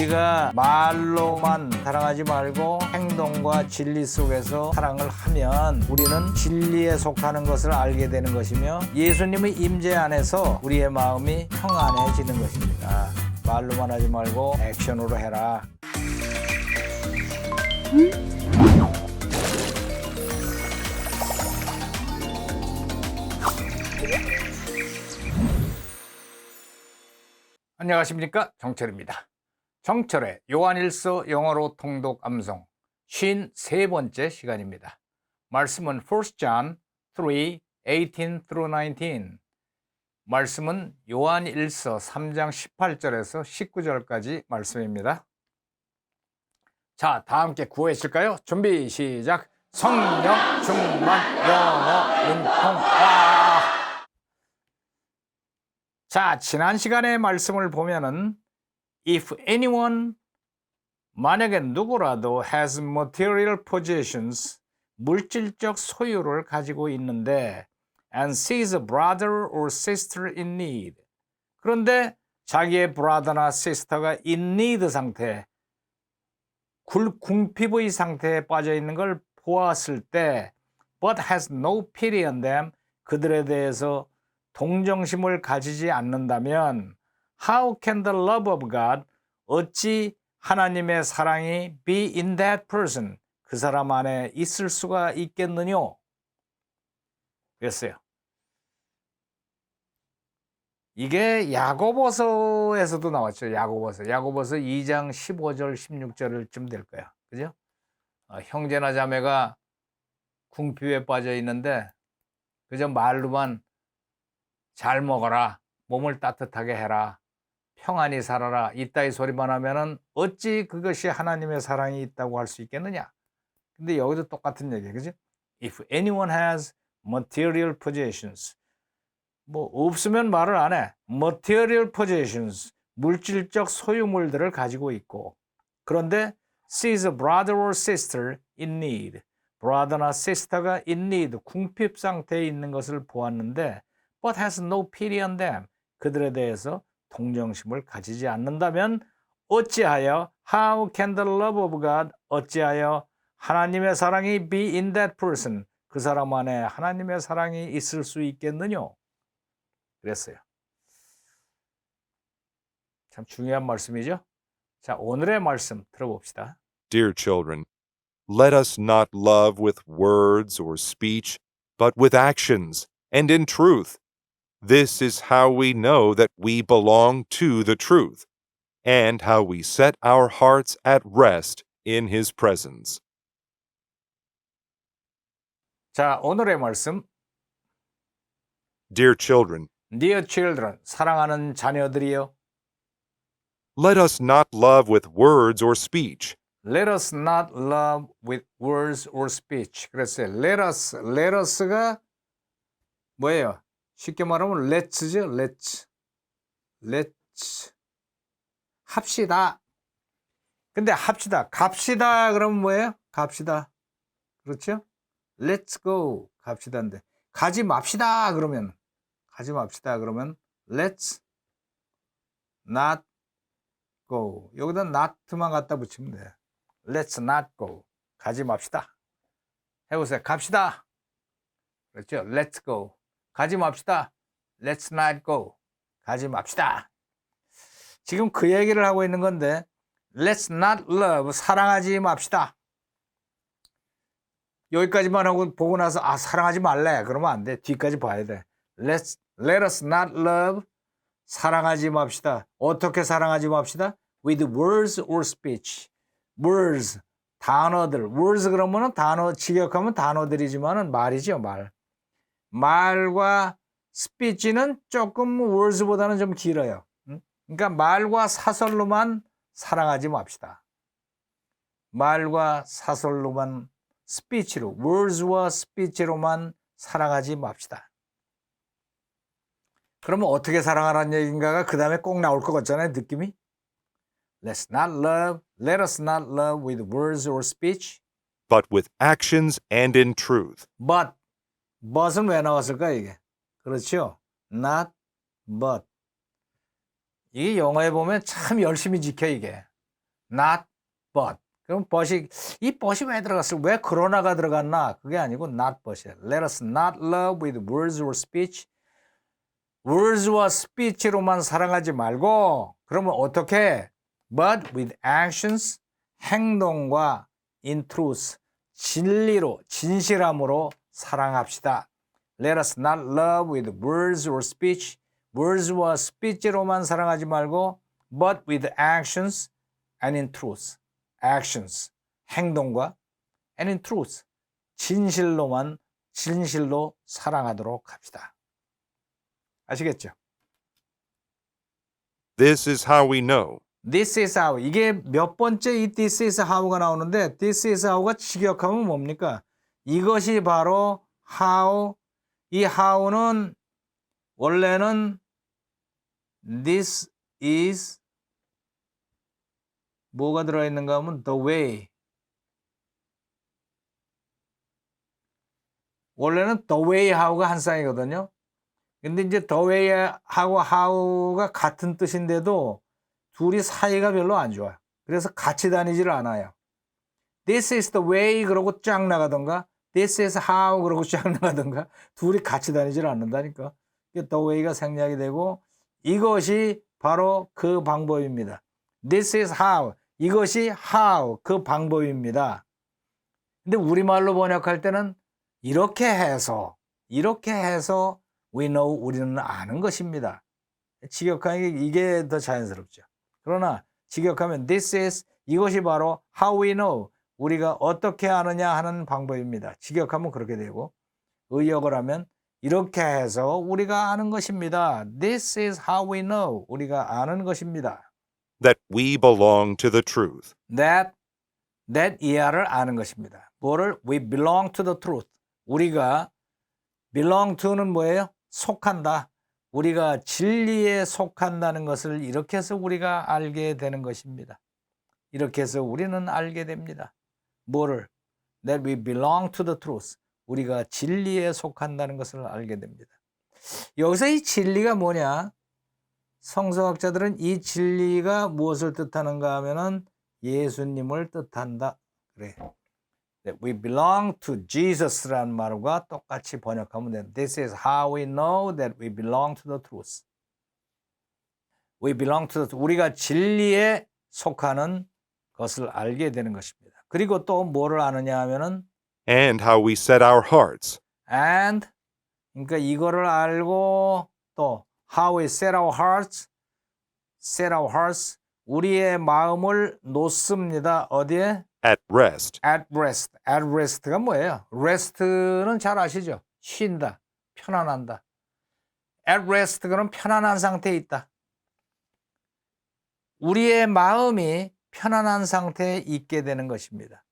우리가 말로만 사랑하지 말고 행동과 진리 속에서 사랑을 하면 우리는 진리에 속하는 것을 알게 되는 것이며 예수님의 임재 안에서 우리의 마음이 평안해지는 것입니다. 말로만 하지 말고 액션으로 해라. 안녕하십니까 정철입니다. 정철의 요한일서 영어로 통독 암송 53번째 시간입니다. 말씀은 1 John 3, 18 through 19 말씀은 요한일서 3장 18절에서 19절까지 말씀입니다. 자, 다 함께 구호해실까요? 준비 시작. 성령 충만 영어 와. 자, 지난 시간의 말씀을 보면은 if anyone 만약에 누구라도 has material possessions 물질적 소유를 가지고 있는데 and sees a brother or sister in need 그런데 자기의 brother나 sister가 in need 상태 굴 궁핍의 상태에 빠져 있는 걸 보았을 때 but has no pity on them 그들에 대해서 동정심을 가지지 않는다면 how can the love of God 어찌 하나님의 사랑이 be in that person 그 사람 안에 있을 수가 있겠느냐 그랬어요. 이게 야고보서에서도 나왔죠. 야고보서. 야고보서 2장 15절 16절쯤 될 거야. 그죠? 어, 형제나 자매가 궁핍에 빠져 있는데 그저 말로만 잘 먹어라. 몸을 따뜻하게 해라. 평안히 살아라. 이따위 소리만 하면은 어찌 그것이 하나님의 사랑이 있다고 할 수 있겠느냐? 근데 여기도 똑같은 얘기예요. 그죠? If anyone has material possessions. 뭐 없으면 말을 안 해. material possessions. 물질적 소유물들을 가지고 있고. 그런데 sees a brother or sister in need. brother나 sister가 in need, 궁핍 상태에 있는 것을 보았는데 but has no pity on them. 그들에 대해서 동정심을 가지지 않는다면 어찌하여 how can the love of God 어찌하여 하나님의 사랑이 be in that person 그 사람 안에 하나님의 사랑이 있을 수 있겠느냐 그랬어요. 참 중요한 말씀이죠. 자, 오늘의 말씀 들어봅시다. Dear children, let us not love with words or speech, but with actions and in truth. This is how we know that we belong to the truth, and how we set our hearts at rest in His presence. 자, 오늘의 말씀 Dear children, Dear children, 사랑하는 자녀들이여 let us not love with words or speech, Let us not love with words or speech. 그랬어요. Let us, let us가 뭐예요? 쉽게 말하면 let's죠. let's. let's. 합시다. 근데 합시다. 갑시다. 그러면 뭐예요? 갑시다. 그렇죠? Let's go. 갑시다인데. 가지 맙시다. 그러면. 가지 맙시다. 그러면 let's not go. 여기다 not만 갖다 붙이면 돼. Let's not go. 가지 맙시다. 해보세요. 갑시다. 그렇죠? Let's go. 가지 맙시다. Let's not go. 가지 맙시다. 지금 그 얘기를 하고 있는 건데, Let's not love. 사랑하지 맙시다. 여기까지만 하고 보고 나서, 아, 사랑하지 말래. 그러면 안 돼. 뒤까지 봐야 돼. Let's, let us not love. 사랑하지 맙시다. 어떻게 사랑하지 맙시다? With words or speech. words 단어들 words 그러면은 단어 직역하면 단어들이지만은 말이죠 말 말과 speech는 조금 words보다는 좀 길어요 응? 그러니까 말과 사설로만 사랑하지 맙시다 말과 사설로만 speech로 words와 speech로만 사랑하지 맙시다 그러면 어떻게 사랑하라는 얘기인가가 그 다음에 꼭 나올 것 같잖아요 느낌이 Let's not love, let us not love with words or speech, but with actions and in truth. but. But은 왜 나왔을까, 이게? 그렇죠? not, but. 이게 영어에 보면 참 열심히 지켜, 이게. not but. 그럼 but이 이 but이 왜 들어갔어요? 왜 그러나가 들어갔나? 그게 아니고 not but이에요. Let us not love with words or speech. words와 speech로만 사랑하지 말고 그러면 어떻게? but with actions 행동과 in truth 진리로 진실함으로 사랑합시다. Let us not love with words or speech. words와 speech로만 사랑하지 말고 but with actions and in truth. actions 행동과 and in truth 진실로만 진실로 사랑하도록 합시다. 아시겠죠? This is how we know This is how 이게 몇 번째 이 this is how가 나오는데 this is how가 직역하면 뭡니까? 이것이 바로 how 이 how는 원래는 this is 뭐가 들어 있는가 하면 the way 원래는 the way how가 한 쌍이거든요. 근데 이제 the way하고 how가 같은 뜻인데도 둘이 사이가 별로 안 좋아요. 그래서 같이 다니지를 않아요. This is the way 그러고 쫙 나가던가 This is how 그러고 쫙 나가던가 둘이 같이 다니지를 않는다니까. the way가 생략이 되고 이것이 바로 그 방법입니다. This is how 이것이 how 그 방법입니다. 근데 우리말로 번역할 때는 이렇게 해서 이렇게 해서 we know 우리는 아는 것입니다. 직역하는 게 이게 더 자연스럽죠. 그러나 직역하면 this is 이것이 바로 how we know 우리가 어떻게 아느냐 하는 방법입니다. 직역하면 그렇게 되고 의역을 하면 이렇게 해서 우리가 아는 것입니다. This is how we know 우리가 아는 것입니다. that we belong to the truth. That that 이하를 아는 것입니다. 뭐를 we belong to the truth. 우리가 belong to는 뭐예요? 속한다. 우리가 진리에 속한다는 것을 이렇게 해서 우리가 알게 되는 것입니다. 이렇게 해서 우리는 알게 됩니다. 뭐를? That we belong to the truth. 우리가 진리에 속한다는 것을 알게 됩니다. 여기서 이 진리가 뭐냐? 성서학자들은 이 진리가 무엇을 뜻하는가 하면은 예수님을 뜻한다. 그래. We belong to Jesus라는 말과 똑같이 번역하면 돼. This is how we know that we belong to the truth. We belong to the truth. 우리가 진리에 속하는 것을 알게 되는 것입니다. 그리고 또 뭐를 아느냐 하면은 And how we set our hearts. and 그러니까 이거를 알고 또 how we set our hearts set our hearts 우리의 마음을 놓습니다. 어디에? at rest. at rest. at rest가 뭐예요? rest는 잘 아시죠? 쉰다. 편안한다. at rest 그는 편안한 상태에 있다. 우리의 마음이 편안한 상태에 있게 되는 것입니다.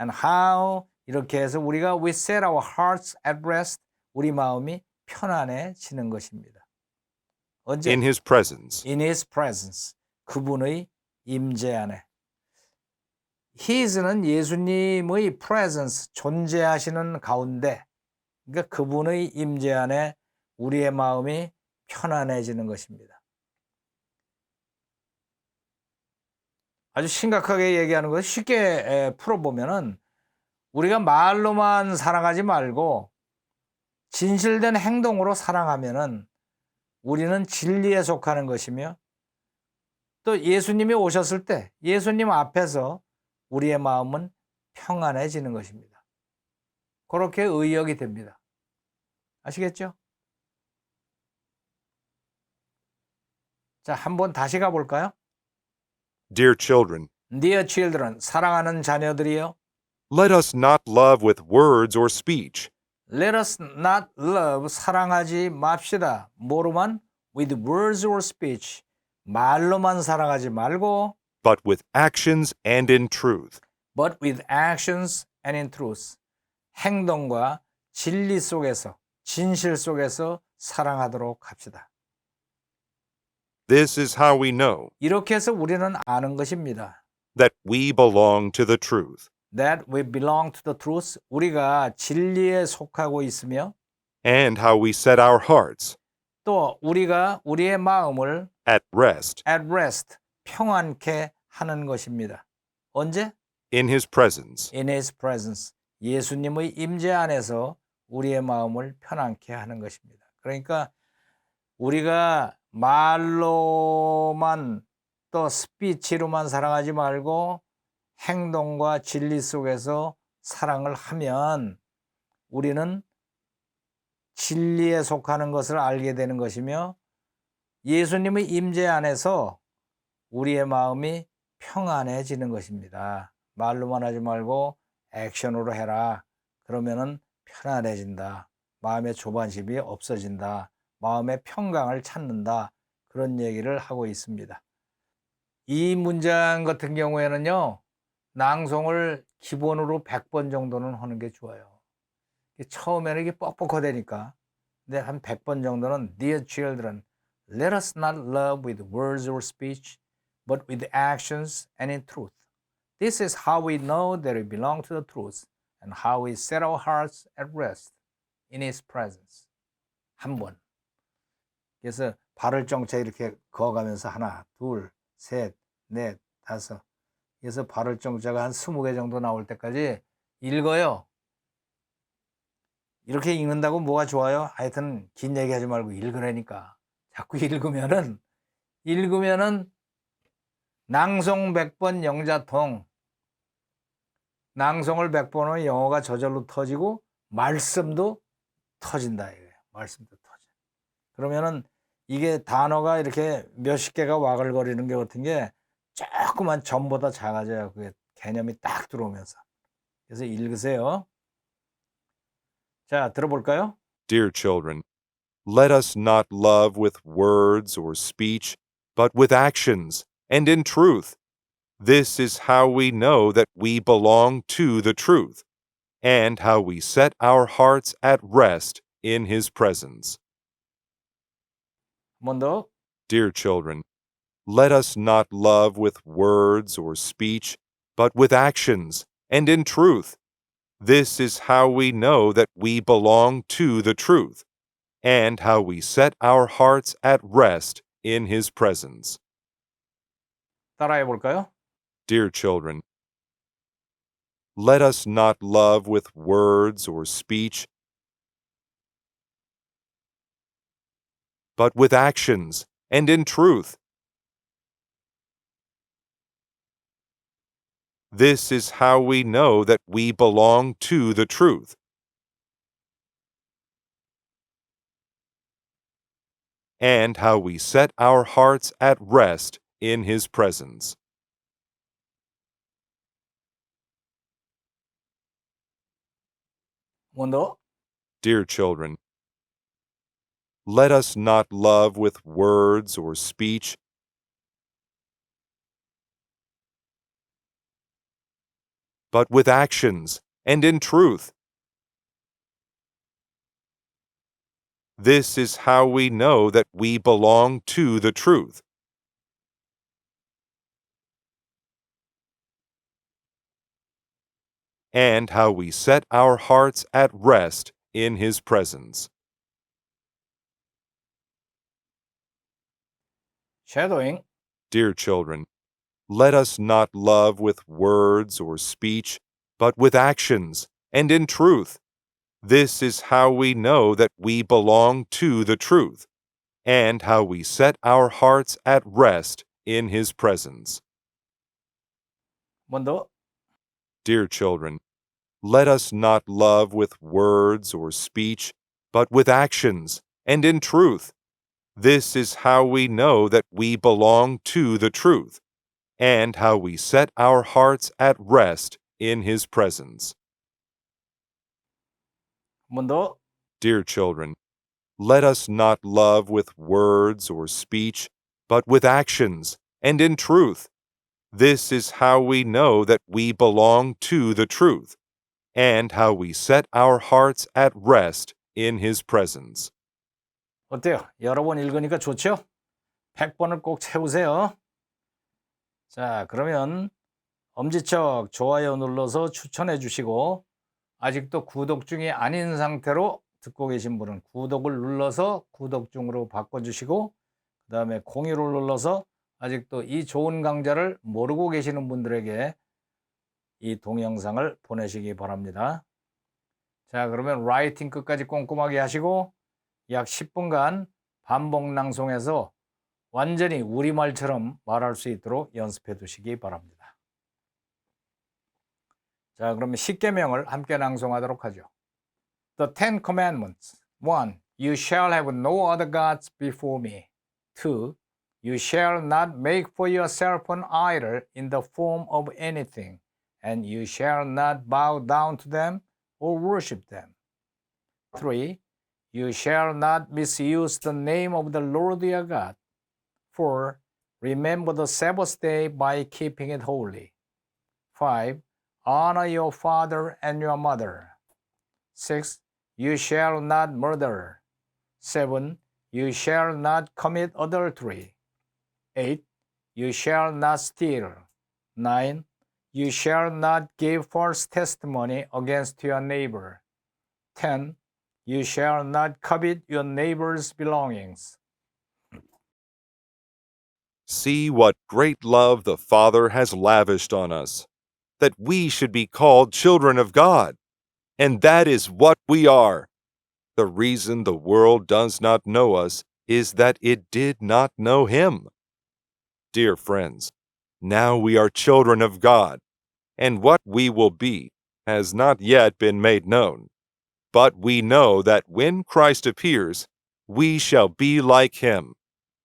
and how 이렇게 해서 우리가 we set our hearts at rest 우리 마음이 편안해지는 것입니다. 언제? In his presence. in his presence. 그분의 임재 안에. his는 예수님의 presence 존재하시는 가운데 그러니까 그분의 임재 안에 우리의 마음이 편안해지는 것입니다. 아주 심각하게 얘기하는 것을 쉽게 에, 풀어보면은 우리가 말로만 사랑하지 말고 진실된 행동으로 사랑하면은 우리는 진리에 속하는 것이며 또 예수님이 오셨을 때 예수님 앞에서 우리의 마음은 평안해지는 것입니다. 그렇게 의역이 됩니다. 아시겠죠? 자, 한번 다시 가볼까요? Dear children, Dear children, 사랑하는 자녀들이여, let us not love with words or speech, let us not love, 사랑하지 맙시다. 뭐로만? with words or speech. 말로만 사랑하지 말고, but with actions and in truth. but with actions and in truth. 행동과 진리 속에서, 진실 속에서 사랑하도록 합시다. This is how we know 이렇게 해서 우리는 아는 것입니다. that we belong to the truth. That we belong to the truth. 우리가 진리에 속하고 있으며 and how we set our hearts 또 우리가 우리의 마음을 at rest. at rest 평안케 하는 것입니다. 언제? in his presence. In His presence. 예수님의 임재 안에서 우리의 마음을 편안케 하는 것입니다. 그러니까 우리가 말로만 또 스피치로만 사랑하지 말고 행동과 진리 속에서 사랑을 하면 우리는 진리에 속하는 것을 알게 되는 것이며 예수님의 임재 안에서 우리의 마음이 평안해지는 것입니다. 말로만 하지 말고 액션으로 해라. 그러면은 편안해진다. 마음의 조반심이 없어진다. 마음의 평강을 찾는다. 그런 얘기를 하고 있습니다. 이 문장 같은 경우에는요, 낭송을 기본으로 100번 정도는 하는 게 좋아요. 처음에는 이게 뻑뻑하다니까. 근데 한 100번 정도는 Dear children, let us not love with words or speech, but with actions and in truth. This is how we know that we belong to the truth and how we set our hearts at rest in His presence. 한 번. 그래서 발을 정체 이렇게 그어가면서 하나, 둘, 셋, 넷, 다섯. 그래서 발을 정자가 한 스무 개 정도 나올 때까지 읽어요. 이렇게 읽는다고 뭐가 좋아요? 하여튼 긴 얘기 하지 말고 읽으라니까. 자꾸 읽으면은 읽으면은 낭송 100번 영자통 낭송을 100번 하면 영어가 저절로 터지고 말씀도 터진다 이거예요. 말씀도 터져. 그러면은 이게 단어가 이렇게 몇십 개가 와글거리는 게 같은 게 조그만 점보다 작아져요. 그게 개념이 딱 들어오면서. 그래서 읽으세요. 자, 들어볼까요? Dear children, let us not love with words or speech, but with actions and in truth. This is how we know that we belong to the truth, and how we set our hearts at rest in his presence. 한 번 더. Dear children, let us not love with words or speech, but with actions and in truth. This is how we know that we belong to the truth, and how we set our hearts at rest in his presence. 따라해 볼까요? Dear children, let us not love with words or speech, but with actions and in truth. This is how we know that we belong to the truth. And how we set our hearts at rest in His presence. Dear children, let us not love with words or speech, but with actions and in truth. This is how we know that we belong to the truth. And how we set our hearts at rest in his presence. shadowing. Dear children, let us not love with words or speech, but with actions and in truth. This is how we know that we belong to the truth, and how we set our hearts at rest in His presence. Mundo. Dear children, let us not love with words or speech, but with actions and in truth. This is how we know that we belong to the truth, and how we set our hearts at rest in His presence. Dear children, let us not love with words or speech, but with actions and in truth. This is how we know that we belong to the truth, and how we set our hearts at rest in His presence. 어때요? 여러 번 읽으니까 좋죠? 100번을 꼭 채우세요. 자, 그러면 엄지척 좋아요 눌러서 추천해 주시고 아직도 구독 중이 아닌 상태로 듣고 계신 분은 구독을 눌러서 구독 중으로 바꿔 주시고 그 다음에 공유를 눌러서 아직도 이 좋은 강좌를 모르고 계시는 분들에게 이 동영상을 보내시기 바랍니다. 자, 그러면 라이팅 끝까지 꼼꼼하게 하시고 약 10분간 반복 낭송해서 완전히 우리말처럼 말할 수 있도록 연습해 두시기 바랍니다. 자, 그러면 10계명을 함께 낭송하도록 하죠. The Ten Commandments. 1. You shall have no other gods before me. 2. You shall not make for yourself an idol in the form of anything, and you shall not bow down to them or worship them. 3. You shall not misuse the name of the Lord your God. 4. Remember the Sabbath day by keeping it holy. 5. Honor your father and your mother. 6. You shall not murder. 7. You shall not commit adultery. 8. You shall not steal. 9. You shall not give false testimony against your neighbor. 10. You shall not covet your neighbor's belongings. See what great love the Father has lavished on us, that we should be called children of God. And that is what we are. The reason the world does not know us is that it did not know Him. Dear friends, now we are children of God, and what we will be has not yet been made known. But we know that when Christ appears, we shall be like Him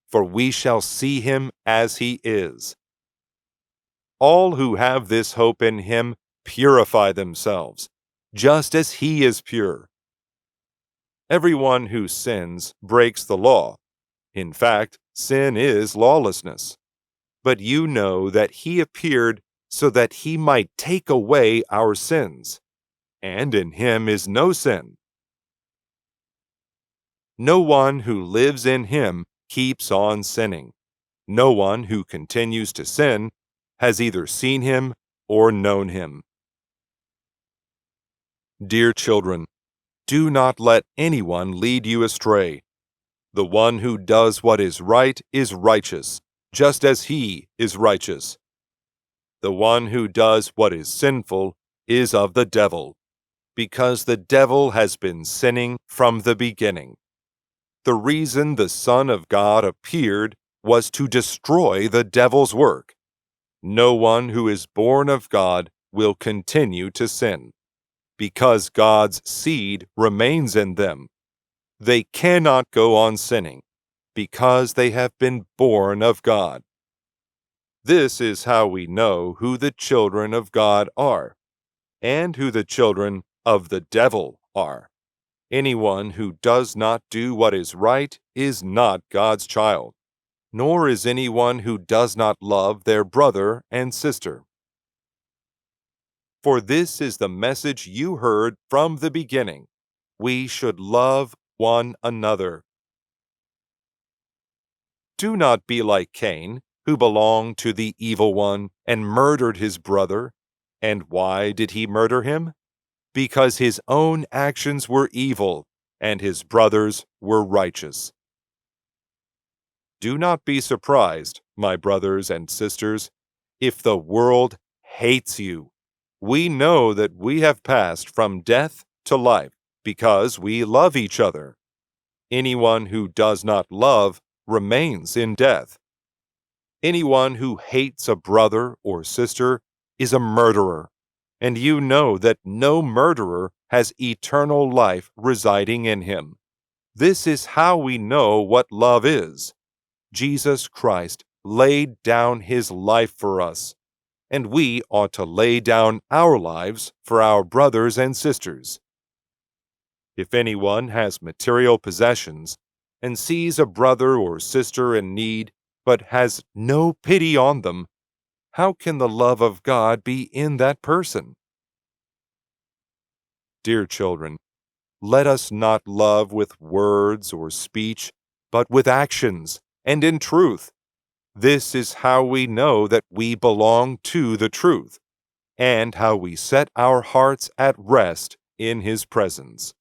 for we shall see him as he is. All who have this hope in him purify themselves, just as he is pure. Everyone who sins breaks the law. In fact, sin is lawlessness. But you know that he appeared so that he might take away our sins, and in him is no sin. No one who lives in him keeps on sinning. No one who continues to sin has either seen him or known him. Dear children, do not let anyone lead you astray. The one who does what is right is righteous, just as he is righteous. The one who does what is sinful is of the devil, because the devil has been sinning from the beginning. The reason the Son of God appeared was to destroy the devil's work. No one who is born of God will continue to sin, because God's seed remains in them. They cannot go on sinning, because they have been born of God. This is how we know who the children of God are, and who the children of the devil are. Anyone who does not do what is right is not God's child, nor is anyone who does not love their brother and sister. For this is the message you heard from the beginning. We should love one another. Do not be like Cain, who belonged to the evil one and murdered his brother. And why did he murder him? Because his own actions were evil and his brothers were righteous. Do not be surprised, my brothers and sisters, if the world hates you. We know that we have passed from death to life because we love each other. Anyone who does not love remains in death. Anyone who hates a brother or sister is a murderer and you know that no murderer has eternal life residing in him. This is how we know what love is. Jesus Christ laid down his life for us, and we ought to lay down our lives for our brothers and sisters. If anyone has material possessions and sees a brother or sister in need, but has no pity on them, how can the love of God be in that person? Dear children, let us not love with words or speech, but with actions and in truth. This is how we know that we belong to the truth, and how we set our hearts at rest in His presence.